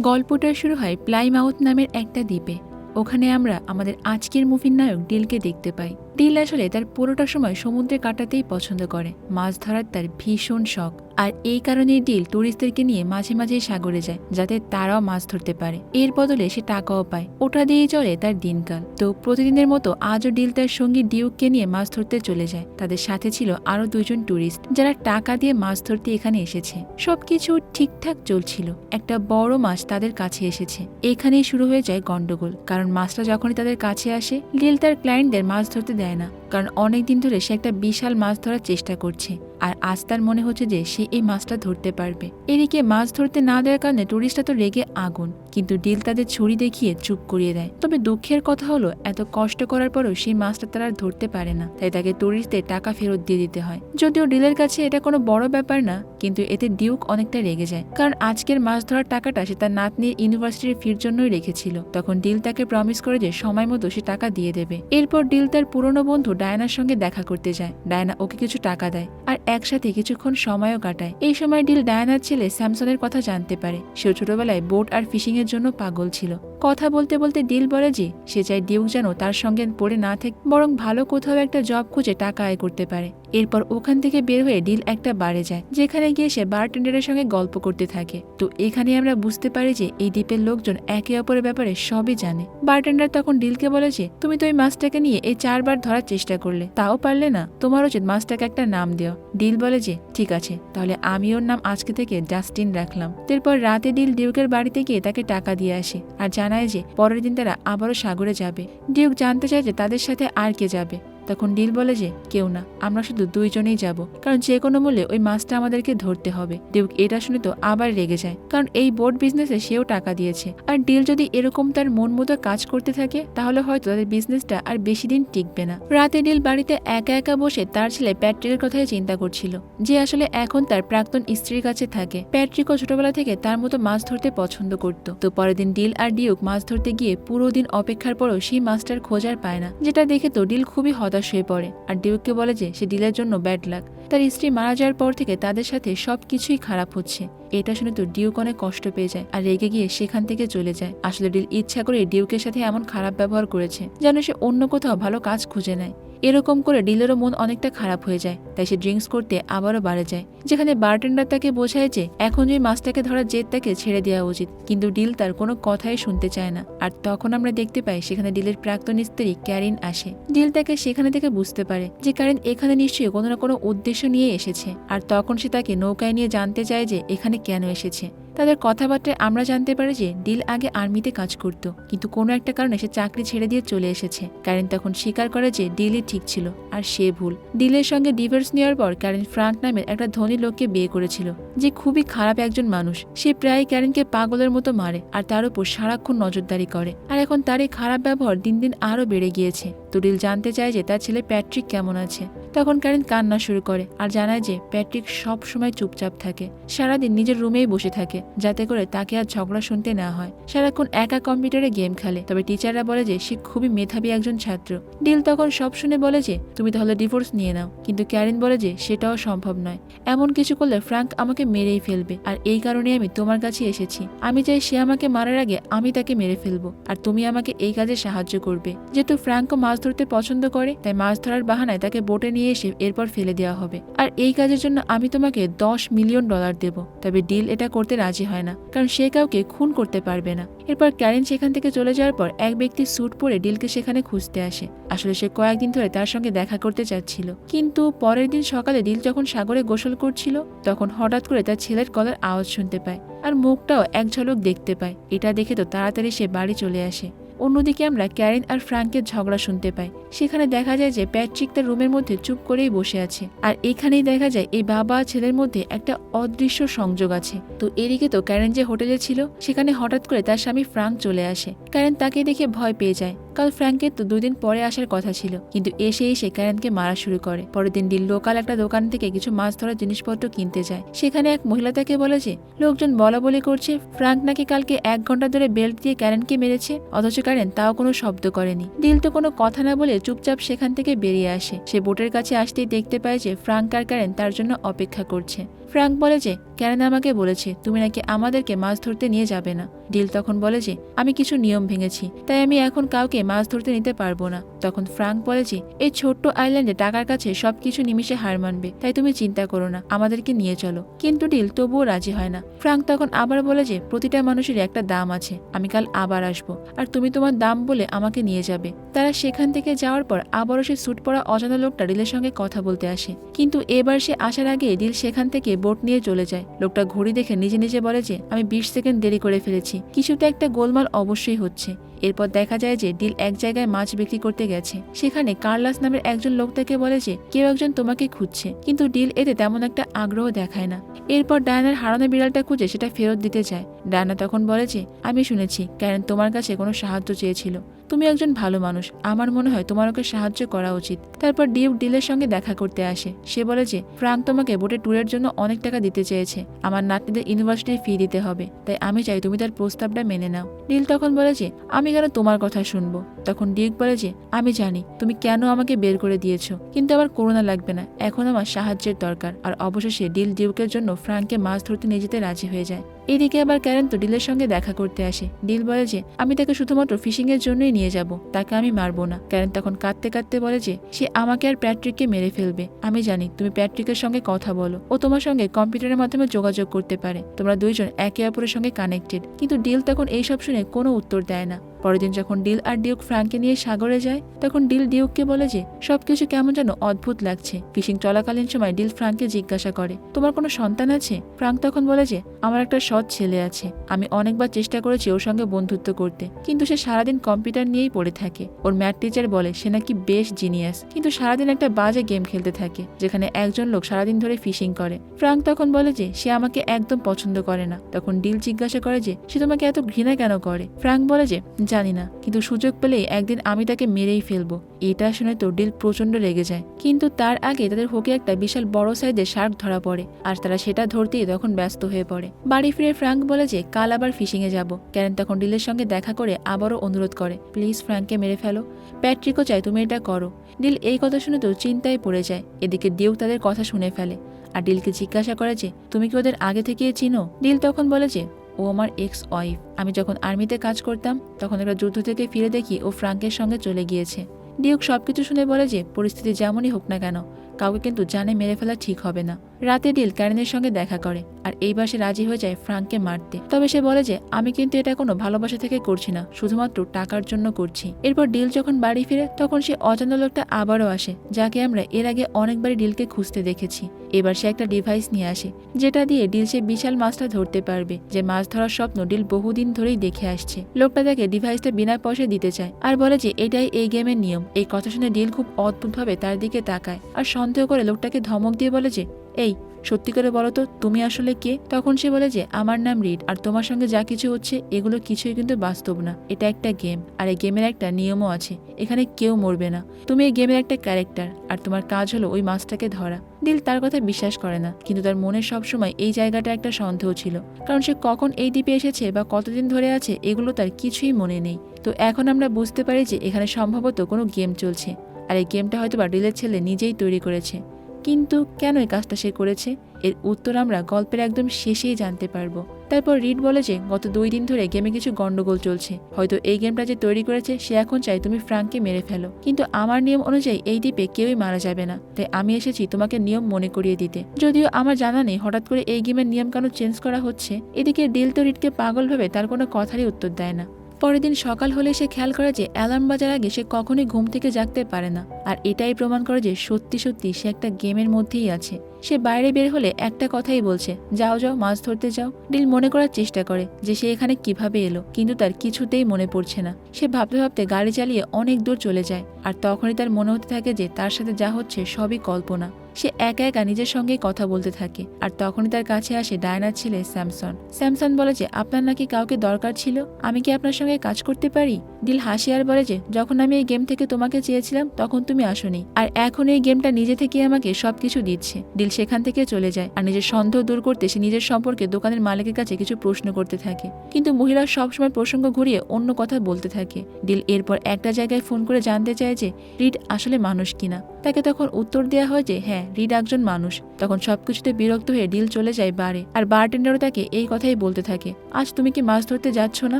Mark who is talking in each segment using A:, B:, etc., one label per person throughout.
A: গল্পটা শুরু হয় প্লাইমাউথ নামের একটা দ্বীপে। ওখানে আমরা আমাদের আজকের মুভির নায়ক ডিলকে দেখতে পাই। ডিল আসলে তার পুরোটা সময় সমুদ্রে কাটাতেই পছন্দ করে। মাছ ধরার তার ভীষণ শখ। আর এই কারণেই ডিল টুরিস্টদেরকে নিয়ে মাঝে মাঝে সাগরে যায়, যাতে তারাও মাছ ধরতে পারে। এর বদলে সে টাকাও পায়। ওটা দিয়েই চলে তার দিনকাল। তো প্রতিদিনের মতো আজও ডিল তার সঙ্গী ডিউককে নিয়ে মাছ ধরতে চলে যায়। তাদের সাথে ছিল আরও দুজন টুরিস্ট, যারা টাকা দিয়ে মাছ ধরতে এখানে এসেছে। সবকিছু ঠিকঠাক চলছিল। একটা বড় মাছ তাদের কাছে এসেছে। এখানেই শুরু হয়ে যায় গন্ডগোল কারণ মাছটা যখনই তাদের কাছে আসে ডিল তার ক্লায়েন্টদের মাছ ধরতে দেয় না কারণ অনেক দিন ধরে সে একটা বিশাল মাছ ধরার চেষ্টা করছে, আর আজ তার মনে হচ্ছে যে সে এই মাছটা ধরতে পারবে। এদিকে মাছ ধরতে না দেওয়ার কারণে টুরিস্টরা তো রেগে আগুন, কিন্তু ডিল তাদের ছুরি দেখিয়ে চুপ করিয়ে দেয়। তবে দুঃখের কথা হলো, এত কষ্ট করার পরও সেই মাছটা তারা ধরতে পারে না, তাই তাকে টুরিস্টদের টাকা ফেরত দিয়ে দিতে হয়। যদিও ডিলের কাছে এটা কোনো বড় ব্যাপার না, কিন্তু এতে ডিউক অনেকটা রেগে যায়। কারণ আজকের মাছ ধরার টাকাটা সে তার নাতনির ইউনিভার্সিটির ফির জন্যই রেখেছিল। তখন ডিল তাকে প্রমিস করে যে সময় মতো সে টাকা দিয়ে দেবে। এরপর ডিল তার পুরনো বন্ধু ডায়নার সঙ্গে দেখা করতে যায়। ডায়না ওকে কিছু টাকা দেয় আর একসাথে কিছুক্ষণ সময়ও কাটায়। এই সময় ডিল ডায়নার ছেলে স্যামসনের কথা জানতে পারে। সেও ছোটবেলায় বোট আর ফিশিং এর জন্য পাগল ছিল। কথা বলতে বলতে ডিল বলে যে, সে চায় ডিউক যেন তার সঙ্গে পড়ে না থেকে, বরং ভালো কোথাও একটা জব খুঁজে টাকা আয় করতে পারে। এরপর ওখান থেকে বের হয়ে ডিল একটা বারে যায়, যেখানে গিয়ে সে বারটেন্ডারের সঙ্গে গল্প করতে থাকে। তো এখানে আমরা বুঝতে পারি যে, এই দ্বীপের লোকজন একে অপরের ব্যাপারে সবই জানে। বারটেন্ডার তখন ডিলকে বলে যে, তুমি তো ওই মাছটাকে নিয়ে এই চারবার ধরার চেষ্টা করলে, তাও পারলে না? তোমার উচিত মাছটাকে একটা নাম দেওয়া। ডিল বলে যে, ঠিক আছে, তাহলে আমি ওর নাম আজকে থেকে জাস্টিন রাখলাম। এরপর রাতে ডিল ডিউকের বাড়িতে গিয়ে তাকে টাকা দিয়ে আসে। আর জানায় যে পরের দিন তারা আবারও সাগরে যাবে। ডিউক জানতে চায় যে তাদের সাথে আর কে যাবে। তখন ডিল বলে যে, কেউ না, আমরা শুধু দুইজনেই যাব। কারণ যে কোনো মূল্যে ওই মাছটা আমাদেরকে ধরতে হবে। ডিউক এটা শুনে তো আবার রেগে যায়। কারণ এই বোট বিজনেসে সেও টাকা দিয়েছে। আর ডিল যদি এরকম তার মন মতো কাজ করতে থাকে, তাহলে হয়তো তাদের বিজনেসটা আর বেশি দিন টিকবে না। রাতে ডিল বাড়িতে একা একা বসে তার ছেলে প্যাট্রিকের কথাই চিন্তা করছিল, যে আসলে এখন তার প্রাক্তন স্ত্রীর কাছে থাকে। প্যাট্রিকও ছোটবেলা থেকে তার মতো মাছ ধরতে পছন্দ করত। তো পরের দিন ডিল আর ডিউক মাছ ধরতে গিয়ে পুরো দিন অপেক্ষার পরও সেই মাছটার খোঁজার পায় না, যেটা দেখে তো ডিল খুবই হতাশ হয়ে পড়ে আর ডিউককে বলে যে সে ডিলের জন্য ব্যাড লাক। তার স্ত্রী মারা যাওয়ার পর থেকে তাদের সাথে সব কিছুই খারাপ হচ্ছে। এটা শুনে তো ডিউক অনেক কষ্ট পেয়ে যায় আর রেগে গিয়ে সেখান থেকে চলে যায়। আসলে ডিল ইচ্ছা করে ডিউকের সাথে এমন খারাপ ব্যবহার করেছে যেন সে অন্য কোথাও ভালো কাজ খুঁজে নেয়। এরকম করে ডিলেরও মন অনেকটা খারাপ হয়ে যায়, তাই সে ড্রিঙ্কস করতে আবারও বাড়ে যায়। যেখানে বারটেন্ডার তাকে বোঝায় যে এখন ওই মাছটাকে ধরার জেদ তাকে ছেড়ে দেওয়া উচিত, কিন্তু ডিল তার কোনো কথাই শুনতে চায় না। আর তখন আমরা দেখতে পাই সেখানে ডিলের প্রাক্তন স্ত্রী ক্যারিন আসে। ডিল তাকে সেখানে থেকে বুঝতে পারে যে ক্যারিন এখানে নিশ্চয়ই কোনো না কোনো উদ্দেশ্য নিয়ে এসেছে, আর তখন সে তাকে নৌকায় নিয়ে জানতে চায় যে এখানে কেন এসেছে। তাদের কথাবার্তায় আমরা জানতে পারি যে ডিল আগে আর্মিতে কাজ করত, কিন্তু কোনো একটা কারণে সে চাকরি ছেড়ে দিয়ে চলে এসেছে। ক্যারেন তখন স্বীকার করে যে ডিলই ঠিক ছিল, আর সে ভুল। ডিলের সঙ্গে ডিভোর্স নেওয়ার পর ক্যারেন ফ্রাঙ্ক নামের একটা ধনী লোককে বিয়ে করেছিল, যে খুবই খারাপ একজন মানুষ। সে প্রায় ক্যারেনকে পাগলের মতো মারে, আর তার উপর সারাক্ষণ নজরদারি করে। আর এখন তার এই খারাপ ব্যবহার দিন দিন আরও বেড়ে গিয়েছে। তো ডিল জানতে চায় যে তার ছেলে প্যাট্রিক কেমন আছে। তখন ক্যারেন কান্না শুরু করে আর জানায় যে প্যাট্রিক সব সময় চুপচাপ থাকে। সারাদিন নিজের রুমেই বসে থাকে, যাতে করে তাকে আর ঝগড়া শুনতে না হয়। সারাক্ষণ একা কম্পিউটারে গেম খেলে, তবে টিচাররা বলে যে সে খুবই মেধাবী একজন ছাত্র। ডিল তখন সব শুনে বলে যে, তুমি তাহলে ডিভোর্স নিয়ে নাও। কিন্তু ক্যারিন বলে যে, সেটাও সম্ভব নয়। এমন কিছু করলে ফ্রাঙ্ক আমাকে মেরেই ফেলবে। আর এই কারণে আমি তোমার কাছে এসেছি। আমি চাই সে আমাকে মারার আগে আমি তাকে মেরে ফেলব। আর তুমি আমাকে এই কাজে সাহায্য করবে। যেহেতু ফ্রাঙ্কও মাছ ধরতে পছন্দ করে, তাই মাছ ধরার বাহানায় তাকে বোটে নিয়ে এসে এরপর ফেলে দেওয়া হবে। আর এই কাজের জন্য আমি তোমাকে দশ মিলিয়ন ডলার দেব, তবে ডিল এটা করতে রাজি হয় না, কারণ সে কাউকে খুন করতে পারবে না। এরপর ক্যারেন সেখান থেকে চলে যাওয়ার পর এক ব্যক্তি স্যুট পরে ডিলকে সেখানে খুঁজতে আসে। আসলে সে কয়েকদিন ধরে তার সঙ্গে দেখা করতে চাচ্ছিল। কিন্তু পরের দিন সকালে ডিল যখন সাগরে গোসল করছিল, তখন হঠাৎ করে তার ছেলের কলার আওয়াজ শুনতে পায়, আর মুখটাও এক ঝলক দেখতে পায়। এটা দেখে তো তাড়াতাড়ি সে বাড়ি চলে আসে। অন্যদিকে আমরা ক্যারেন আর ফ্রাঙ্কের ঝগড়া শুনতে পাই। সেখানে দেখা যায় যে প্যাট্রিক তার রুমের মধ্যে চুপ করেই বসে আছে। আর এখানেই দেখা যায় এই বাবা আর ছেলের মধ্যে একটা অদৃশ্য সংযোগ আছে। তো এদিকে তো ক্যারেন যে হোটেলে ছিল, সেখানে হঠাৎ করে তার স্বামী ফ্রাঙ্ক চলে আসে। ক্যারেন তাকে দেখে ভয় পেয়ে যায়। কাল ফ্র্যাঙ্কের তো দুদিন পরে আসার কথা ছিল, কিন্তু এসে এসে ক্যারেনকে মারা শুরু করে। পরের দিন ডিল লোকাল একটা দোকান থেকে কিছু মাছ ধরার জিনিসপত্র কিনতে যায়। সেখানে এক মহিলা তাকে বলে যে, লোকজন বলা বলি করছে ফ্রাঙ্ক নাকি কালকে এক ঘণ্টা ধরে বেল্ট দিয়ে ক্যারেনকে মেরেছে, অথচ ক্যারেন তাও কোনো শব্দ করেনি। ডিল তো কোনো কথা না বলে চুপচাপ সেখান থেকে বেরিয়ে আসে। সে বোটের কাছে আসতেই দেখতে পায় যে ফ্রাঙ্ক আর ক্যারেন তার জন্য অপেক্ষা করছে। ফ্রাঙ্ক বলে যে ক্যারেন আমাকে বলেছে, তুমি নাকি আমাদেরকে মাছ ধরতে নিয়ে যাবে না। ডিল তখন বলে যে, আমি কিছু নিয়ম ভেঙেছি, তাই আমি এখন কাউকে মাছ ধরতে নিতে পারব না। তখন ফ্রাঙ্ক বলে যে এই ছোট্ট আইল্যান্ডে টাকার কাছে সবকিছু নিমিশে হার মানবে, তাই তুমি চিন্তা করো না, আমাদেরকে নিয়ে চলো। কিন্তু ডিল তবুও রাজি হয় না। ফ্রাঙ্ক তখন আবার বলে যে, প্রতিটা মানুষের একটা দাম আছে, আমি কাল আবার আসব, আর তুমি তোমার দাম বলে আমাকে নিয়ে যাবে। তারা সেখান থেকে যাওয়ার পর আবারও সে স্যুট পরা অজানা লোকটা ডিলের সঙ্গে কথা বলতে আসে। কিন্তু এবার সে আসার আগে ডিল সেখান থেকে বোট নিয়ে চলে যায়। লোকটা ঘড়ি দেখে নিজে নিজে বলে যে, আমি বিশ সেকেন্ড দেরি করে ফেলেছি। কিছুতে একটা গোলমাল অবশ্যই হচ্ছে। এরপর দেখা যায় যে, ডিল এক জায়গায় মাছ বিক্রি করতে গেছে। সেখানে কার্লাস নামের একজন লোক তাকে বলে যে, কেউ একজন তোমাকে খুঁজছে। কিন্তু ডিল এতে তেমন একটা আগ্রহ দেখায় না। এরপর ডায়নার হারানো বিড়ালটা খুঁজে সেটা ফেরত দিতে যায়। ডায়না তখন বলে যে, আমি শুনেছি, ক্যারেন তোমার কাছে কোনো সাহায্য চেয়েছিল। তুমি একজন ভালো মানুষ। আমার মনে হয় তোমার ওকে সাহায্য করা উচিত। তারপর ডিউক ডিলের সঙ্গে দেখা করতে আসে। সে বলে যে, ফ্রাঙ্ক তোমাকে বোটে ট্যুরের জন্য অনেক টাকা দিতে চেয়েছে। আমার নাতনিদের ইউনিভার্সিটির ফি দিতে হবে। তাই আমি চাই তুমি তার প্রস্তাবটা মেনে নাও। ডিল তখন বলে যে, আমি কেন তোমার কথা শুনব? তখন ডিউক বলে যে, আমি জানি। তুমি কেন আমাকে বের করে দিয়েছ? কিন্তু আমার করোনা লাগবে না। এখন আমার সাহায্যের দরকার। আর অবশেষে ডিল ডিউকের জন্য ফ্রাঙ্ককে মাছ ধরতে নিয়ে যেতে রাজি হয়ে যায়। এদিকে আবার ক্যারেন তো ডিলের সঙ্গে দেখা করতে আসে। ডিল বলে যে, আমি তাকে শুধুমাত্র ফিশিং এর জন্যই নিয়ে যাব, তাকে আমি মারবো না। ক্যারেন তখন কাঁদতে কাঁদতে বলে যে, সে আমাকে আর প্যাট্রিককে মেরে ফেলবে। আমি জানি, তুমি প্যাট্রিকের সঙ্গে কথা বলো। ও তোমার সঙ্গে কম্পিউটারের মাধ্যমে যোগাযোগ করতে পারে। তোমরা দুইজন একে অপরের সঙ্গে কানেক্টেড কিন্তু ডিল তখন এইসব শুনে কোনো উত্তর দেয় না। পরের দিন যখন ডিল আর ডিউক ফ্রাঙ্ককে নিয়ে সাগরে যায়, তখন ডিল ডিউককে বলে যে, সবকিছু কেমন যেন অদ্ভুত লাগছে। ফিশিং চলাকালীন সময় ডিল ফ্রাঙ্ককে জিজ্ঞাসা করে, তোমার কোনো সন্তান আছে? ফ্রাঙ্ক তখন বলে যে, আমার একটা সৎ ছেলে আছে। আমি অনেকবার চেষ্টা করেছি ওর সঙ্গে বন্ধুত্ব করতে, কিন্তু সে সারাদিন কম্পিউটার নিয়েই পড়ে থাকে। ওর ম্যাথ টিচার বলে, সে নাকি বেশ জিনিয়াস। কিন্তু সারাদিন একটা বাজে গেম খেলতে থাকে, যেখানে একজন লোক সারাদিন ধরে ফিশিং করে। ফ্রাঙ্ক তখন বলে যে, সে আমাকে একদম পছন্দ করে না। তখন ডিল জিজ্ঞাসা করে যে, সে তোমাকে এত ঘৃণা কেন করে? ফ্রাঙ্ক বলে যে জানি না, কিন্তু সুযোগ পেলেই একদিন আমি তাকে মেরেই ফেলব। এটা শুনে তো ডিল প্রচণ্ড রেগে যায়। কিন্তু তার আগে তাদের হোকে একটা বিশাল বড় সাইজের শার্ক ধরা পড়ে, আর তারা সেটা ধরতেই তখন ব্যস্ত হয়ে পড়ে। বাড়ি ফিরে ফ্রাঙ্ক বলে যে, কাল আবার ফিশিং এ যাব। ক্যারেন তখন ডিলের সঙ্গে দেখা করে আবারও অনুরোধ করে, প্লিজ ফ্রাঙ্ককে মেরে ফেলো। প্যাট্রিকও চাই তুমি এটা করো। ডিল এই কথা শুনে তো চিন্তায় পড়ে যায়। এদিকে ডিউ তাদের কথা শুনে ফেলে, আর ডিলকে জিজ্ঞাসা করে যে, তুমি কি ওদের আগে থেকে চিনো? ডিল তখন বলে যে ও আমার এক্স ওয়াইফ আমি যখন আর্মিতে কাজ করতাম, তখন একটা যুদ্ধ থেকে ফিরে দেখি ও ফ্রাঙ্কের সঙ্গে চলে গিয়েছে। ডিউক সবকিছু শুনে বলে যে, পরিস্থিতি যেমনই হোক না কেন কাউকে কিন্তু জানে মেরে ফেলা ঠিক হবে না। রাতে ডিল ক্যারেনের সঙ্গে দেখা করে, আর এইবার সে রাজি হয়ে যায় ফ্রাঙ্ককে মারতে। তবে সে বলে যে, আমি কিন্তু এটা কোনো ভালোবাসা থেকে করছি না, শুধুমাত্র টাকার জন্য করছি। এরপর ডিল যখন বাড়ি ফিরে, তখন সে অজানা লোকটা আবারও আসে, যাকে আমরা এর আগে অনেকবারই ডিলকে খুঁজতে দেখেছি। এবার সে একটা ডিভাইস নিয়ে আসে, যেটা দিয়ে ডিল সে বিশাল মাছটা ধরতে পারবে, যে মাছ ধরার স্বপ্ন ডিল বহুদিন ধরেই দেখে আসছে। লোকটা তাকে ডিভাইসটা বিনা পয়সায় দিতে চায়, আর বলে যে, এটাই এই গেমের নিয়ম। এই কথা শুনে ডিল খুব অদ্ভুতভাবে তার দিকে তাকায়, আর সন্দেহ করে লোকটাকে ধমক দিয়ে বলে যে, এই, সত্যি করে বলো তো, তুমি আসলে কে? তখন সে বলে যে, আমার নাম রিড, আর তোমার সঙ্গে যা কিছু হচ্ছে, এগুলো কিছুই কিন্তু বাস্তব না। এটা একটা গেম, আর এই গেমের একটা নিয়মও আছে। এখানে কেউ মরবে না। তুমি এই গেমের একটা ক্যারেক্টার, আর তোমার কাজ হলো ওই মাছটাকে ধরা। দিল তার কথা বিশ্বাস করে না, কিন্তু তার মনে সবসময় এই জায়গাটা একটা সন্দেহ ছিল। কারণ সে কখন এই দ্বীপে এসেছে বা কতদিন ধরে আছে, এগুলো তার কিছুই মনে নেই। তো এখন আমরা বুঝতে পারি যে, এখানে সম্ভবত কোনো গেম চলছে। আর এই গেমটা হয়তো বা ডিলের ছেলে নিজেই তৈরি করেছে। কিন্তু কেন এই কাজটা সে করেছে? এর উত্তর আমরা গল্পের একদম শেষেই জানতে পারব। তারপর রিড বলে যে, গত দুই দিন ধরে গেমে কিছু গন্ডগোল চলছে। হয়তো এই গেমটা যে তৈরি করেছে, সে এখন চাই তুমি ফ্রাঙ্ককে মেরে ফেলো। কিন্তু আমার নিয়ম অনুযায়ী এই দ্বীপে কেউই মারা যাবে না। তাই আমি এসেছি তোমাকে নিয়ম মনে করিয়ে দিতে। যদিও আমার জানা নেই হঠাৎ করে এই গেমের নিয়ম কেন চেঞ্জ করা হচ্ছে, এদিকে ডিল তো রিডকে পাগল ভেবে তার কোনো কথারই উত্তর দেয় না। পরের দিন সকাল হলে সে খেয়াল করে যে অ্যালার্ম বাজার আগে সে কখনোই ঘুম থেকে জাগতে পারে না। আর এটাই প্রমাণ করে যে সত্যি সত্যি সে একটা গেমের মধ্যেই আছে। সে বাইরে বের হলে একটা কথাই বলছে, যাও যাও, মাছ ধরতে যাও। ডিল মনে করার চেষ্টা করে যে সে এখানে কীভাবে এলো, কিন্তু তার কিছুতেই মনে পড়ছে না। সে ভাবতে ভাবতে গাড়ি চালিয়ে অনেক দূর চলে যায়, আর তখনই তার মনে হতে থাকে যে তার সাথে যা হচ্ছে সবই কল্পনা। সে একা একা নিজের সঙ্গেই কথা বলতে থাকে, আর তখনই তার কাছে আসে ডায়নার ছেলে স্যামসন। স্যামসন বলে যে, আপনার নাকি কাউকে দরকার ছিল? আমি কি আপনার সঙ্গে কাজ করতে পারি? ডিল হাসি আর বলে যে, যখন আমি এই গেম থেকে তোমাকে চেয়েছিলাম, তখন তুমি আসোনি। আর এখন এই গেমটা নিজে থেকে আমাকে সবকিছু দিচ্ছে। ডিল সেখান থেকে চলে যায়, আর নিজের সন্দেহ দূর করতে সে নিজের সম্পর্কে দোকানের মালিকের কাছে কিছু প্রশ্ন করতে থাকে। কিন্তু মহিলা সবসময় প্রসঙ্গ ঘুরিয়ে অন্য কথা বলতে থাকে। ডিল এরপর একটা জায়গায় ফোন করে জানতে চায় যে, রিড আসলে মানুষ কিনা? তাকে তখন উত্তর দেওয়া হয় যে হ্যাঁ। রিড একজন মানুষ, তখন সবকিছুতে বিরক্ত হয়ে ডিল চলে যায় বারে। আর বারটেন্ডারও তাকে এই কথাই বলতে থাকে, আজ তুমি কি মাছ ধরতে যাচ্ছ না?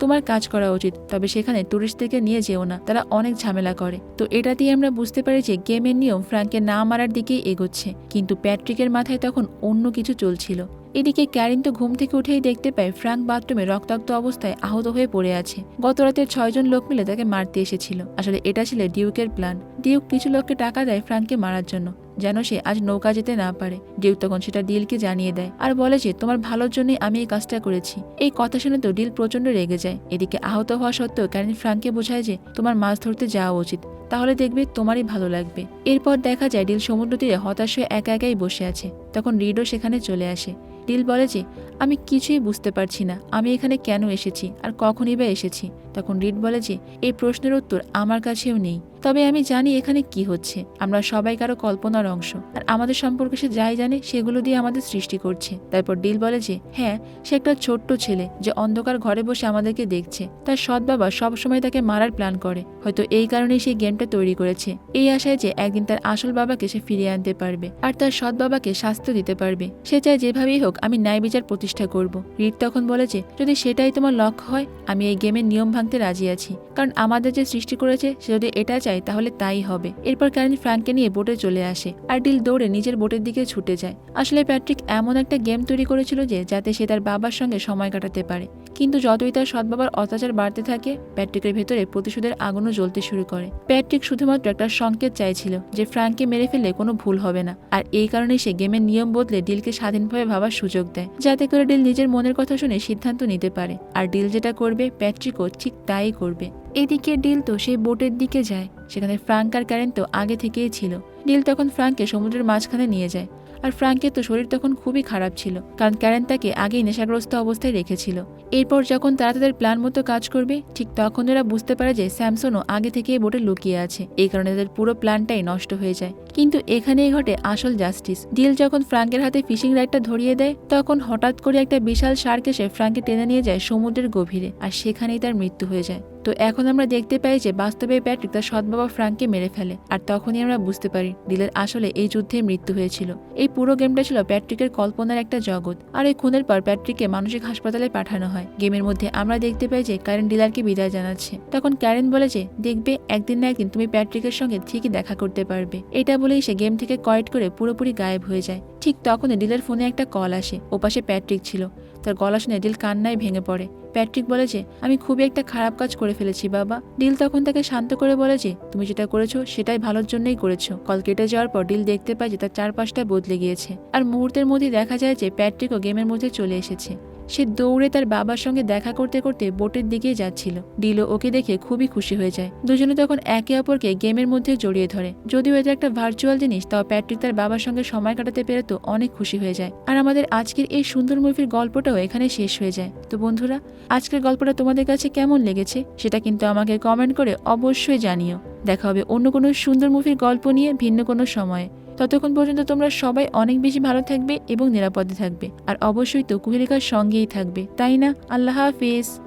A: তোমার কাজ করা উচিত, তবে সেখানে টুরিস্টদেরকে নিয়ে যেও না, তারা অনেক ঝামেলা করে। তো এটা দিয়ে আমরা বুঝতে পারি যে গেমের নিয়ম ফ্রাঙ্কে না মারার দিকেই এগোচ্ছে, কিন্তু প্যাট্রিকের মাথায় তখন অন্য কিছু চলছিল। এদিকে ক্যারিন তো ঘুম থেকে উঠেই দেখতে পায় ফ্রাঙ্ক বাথরুমে রক্তাক্ত অবস্থায় আহত হয়ে পড়ে আছে। গত রাতে ছয়জন লোক মিলে তাকে মারতে এসেছিল। আসলে এটা ছিল ডিউকের প্ল্যান। ডিউক কিছু লোককে টাকা দেয় ফ্রাঙ্ককে মারার জন্য। যেন সে আজ নৌকা যেতে না পারে। ডিউক তখন সেটা ডিলকে জানিয়ে দেয় আর বলে যে, তোমার ভালোর জন্যই আমি এই কাজটা করেছি। এই কথা শুনে তো ডিল প্রচণ্ড রেগে যায়। এদিকে আহত হওয়া সত্ত্বেও ক্যারিন ফ্রাঙ্ককে বোঝায় যে, তোমার মাছ ধরতে যাওয়া উচিত। তাহলে দেখবে তোমারই ভালো লাগবে। এরপর দেখা যায় ডিল সমুদ্র তীরে হতাশ হয়ে একা একাই বসে আছে। তখন রিডও সেখানে চলে আসে। ডিল বলে যে, আমি কিছুই বুঝতে পারছি না। আমি এখানে কেন এসেছি? আর কখনই বা এসেছি? তখন রিড বলে যে, এই প্রশ্নের উত্তর আমার কাছেও নেই। তবে আমি জানি এখানে কি হচ্ছে। আমরা সবাই কারও কল্পনার অংশ। আর আমাদের সম্পর্কে সে যাই জানে, সেগুলো দিয়ে আমাদের সৃষ্টি করছে। তারপর ডিল বলে যে হ্যাঁ সে একটা ছোট্ট ছেলে যে অন্ধকার ঘরে বসে আমাদেরকে দেখছে। তার সৎ বাবা সবসময় তাকে মারার প্ল্যান করে। হয়তো এই কারণেই সেই গেমটা তৈরি করেছে। এই আশায় যে একদিন তার আসল বাবাকে সে ফিরিয়ে আনতে পারবে আর তার সৎ বাবাকে শাস্তি দিতে পারবে। সে চায় যেভাবেই হোক আমি ন্যায় বিচার প্রতিষ্ঠা করব। রিড তখন বলে যে, যদি সেটাই তোমার লক্ষ্য হয়, আমি এই গেমের নিয়ম ভাঙতে রাজি আছি। কারণ আমাদের যে সৃষ্টি করেছে, সে যদি এটা চায় তাহলে তাই হবে। এরপর ক্যারেন ফ্রাঙ্ককে নিয়ে বোটে চলে আসে আর ডিল দৌড়ে নিজের বোটের দিকে ছুটে যায়। আসলে প্যাট্রিক এমন একটা গেম তৈরি করেছিল যে, যাতে সে তার বাবার সঙ্গে সময় কাটাতে পারে। কিন্তু যতই তার সৎ বাবার অত্যাচার বাড়তে থাকে, প্যাট্রিকের ভেতরে প্রতিশোধের আগুনও জ্বলতে শুরু করে। প্যাট্রিক শুধুমাত্র একটা সংকেত চাইছিল যে ফ্রাঙ্ককে মেরে ফেললে কোনো ভুল হবে না, আর এই কারণে সে গেমের নিয়ম বদলে ডিলকে স্বাধীনভাবে ভাবার সুযোগ দেয়, যাতে করে ডিল নিজের মনের কথা শুনে সিদ্ধান্ত নিতে পারে। আর ডিল যেটা করবে, প্যাট্রিকও ঠিক তাই করবে। এদিকে ডিল তো সেই বোটের দিকে যায়, সেখানে ফ্রাঙ্ক আর ক্যারেন তো আগে থেকেই ছিল। ডিল তখন ফ্রাঙ্ককে সমুদ্রের মাঝখানে নিয়ে যায় আর ফ্রাঙ্কের তো শরীর তখন খুবই খারাপ ছিল, কারণ ক্যারেন তাকে আগেই নেশাগ্রস্ত অবস্থায় রেখেছিল। এরপর যখন তারা তাদের প্ল্যান মতো কাজ করবে, ঠিক তখন ওরা বুঝতে পারে যে স্যামসনও আগে থেকে বোটে লুকিয়ে আছে। এই কারণে তাদের পুরো প্ল্যানটাই নষ্ট হয়ে যায়। কিন্তু এখানেই ঘটে আসল জাস্টিস ডিল যখন ফ্রাঙ্কের হাতে ফিশিং রাইডটা ধরিয়ে দেয়, তখন হঠাৎ করে একটা বিশাল শার্ক এসে ফ্রাঙ্কে টেনে নিয়ে যায় সমুদ্রের গভীরে, আর সেখানেই তার মৃত্যু হয়ে যায়। তো এখন আমরা দেখতে পাই যে বাস্তবে প্যাট্রিক তার সৎ বাবা ফ্রাঙ্ককে মেরে ফেলে, আর তখনই আমরা বুঝতে পারি ডিলের আসলে এই যুদ্ধে মৃত্যু হয়েছিল। এই পুরো গেমটা ছিল প্যাট্রিকের কল্পনার একটা জগৎ, আর এই খুনের পর প্যাট্রিককে মানসিক হাসপাতালে পাঠানো হয়। গেমের মধ্যে আমরা দেখতে পাই যে ক্যারেন ডিলারকে বিদায় জানাচ্ছে। তখন ক্যারেন বলে যে, দেখবে, একদিন না একদিন তুমি প্যাট্রিকের সঙ্গে ঠিকই দেখা করতে পারবে। এটা বলেই সে গেম থেকে কয়েট করে পুরোপুরি গায়েব হয়ে যায়। ঠিক তখনই ডিলের ফোনে একটা কল আসে। ওপাশে প্যাট্রিক ছিল। তার গলা শুনে ডিল কান্নায় ভেঙে পড়ে। প্যাট্রিক বলে যে, আমি খুবই একটা খারাপ কাজ করে ফেলেছি, বাবা। ডিল তখন তাকে শান্ত করে বলে যে, তুমি যেটা করেছ, সেটাই ভালোর জন্যই করেছ। কল কেটে যাওয়ার পর ডিল দেখতে পায় যে তার চারপাশটা বদলে গিয়েছে। আর মুহূর্তের মধ্যেই দেখা যায় যে প্যাট্রিকও গেমের মধ্যে চলে এসেছে। সে দৌড়ে তার বাবার সঙ্গে দেখা করতে করতে বোটের দিকেই যাচ্ছিল। ডিলও ওকে দেখে খুবই খুশি হয়ে যায়। দুজনে তখন একে অপরকে গেমের মধ্যে জড়িয়ে ধরে। যদিও এটা একটা ভার্চুয়াল জিনিস, তাও প্যাট্রিক তার বাবার সঙ্গে সময় কাটাতে পেরে তো অনেক খুশি হয়ে যায়। আর আমাদের আজকের এই সুন্দর মুভির গল্পটাও এখানে শেষ হয়ে যায়। তো বন্ধুরা, আজকের গল্পটা তোমাদের কাছে কেমন লেগেছে সেটা কিন্তু আমাকে কমেন্ট করে অবশ্যই জানিও। দেখা হবে অন্য কোনো সুন্দর মুভির গল্প নিয়ে ভিন্ন কোনো সময়ে। ততক্ষণ পর্যন্ত তোমরা সবাই অনেক বেশি ভালো থাকবে এবং নিরাপদে থাকবে। আর অবশ্যই তো কুহেলিকার সঙ্গেই থাকবে, তাই না? আল্লাহ হাফিজ।